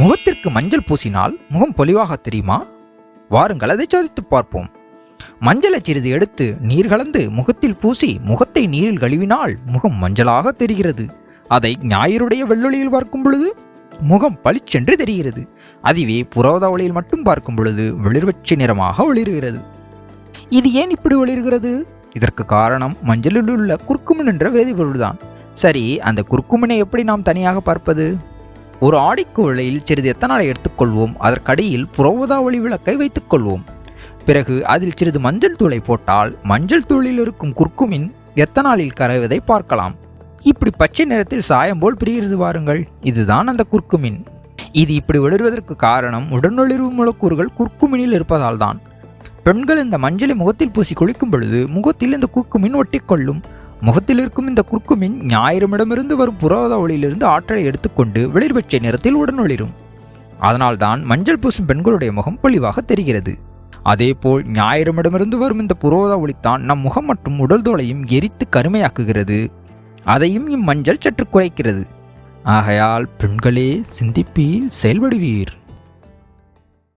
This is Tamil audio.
முகத்திற்கு மஞ்சள் பூசினால் முகம் பொலிவாக தெரியுமா? வாருங்கள் அதை சோதித்து பார்ப்போம். மஞ்சளை சிறிது எடுத்து நீர் கலந்து முகத்தில் பூசி முகத்தை நீரில் கழுவினால் முகம் மஞ்சளாக தெரிகிறது. அதை ஞாயிறுடைய வெள்ளொளியில் பார்க்கும் பொழுது முகம் பளிச்சென்று தெரிகிறது. அதுவே புரோத ஒளியில் மட்டும் பார்க்கும் பொழுது வெளிர்வச்சி நிறமாக ஒளிர்கிறது. இது ஏன் இப்படி ஒளிர்கிறது? இதற்கு காரணம் மஞ்சளில் உள்ள குர்க்குமின் என்ற வேதிப்பொருள்தான். சரி அந்த குர்க்குமினை எப்படி நாம் தனியாக பார்ப்பது? ஒரு ஆடிக்கு உலையில் சிறிது எத்தனாலை எடுத்துக்கொள்வோம் அதற்கடியில் புரோவதாவளி விளக்கை வைத்துக் கொள்வோம் பிறகு அதில் சிறிது மஞ்சள் தூளை போட்டால் மஞ்சள் தூளில் இருக்கும் குர்க்குமின் எத்தனாலில் கரைவதை பார்க்கலாம். இப்படி பச்சை நிறத்தில் சாயம் போல் பிரிகிறது பாருங்கள் இதுதான் அந்த குர்க்குமின் இது இப்படி ஒளிர்வதற்கு காரணம் உடனொளிர்வு மூலக்கூறுகள் குர்க்குமினில் இருப்பதால் தான் பெண்கள் இந்த மஞ்சளை முகத்தில் பூசி குளிக்கும் பொழுது முகத்தில் இந்த குர்க்குமின் ஒட்டிக்கொள்ளும். முகத்தில் இருக்கும் இந்த குர்க்குமின் ஞாயிறுமிடமிருந்து வரும் புரோத ஒளியிலிருந்து ஆற்றலை எடுத்துக்கொண்டு வெளிர்வெச்சை நிறத்தில் உடன் ஒளிரும். அதனால்தான் மஞ்சள் பூசும் பெண்களுடைய முகம் பொலிவாக தெரிகிறது. அதேபோல் ஞாயிறுமிடமிருந்து வரும் இந்த புரோத ஒளித்தான் நம் முகம் மற்றும் உடல் தோலையும் எரித்து கருமையாக்குகிறது. அதையும் இம்மஞ்சள் சற்று குறைக்கிறது. ஆகையால் பெண்களே சிந்திப்பீர் செயல்படுவீர்.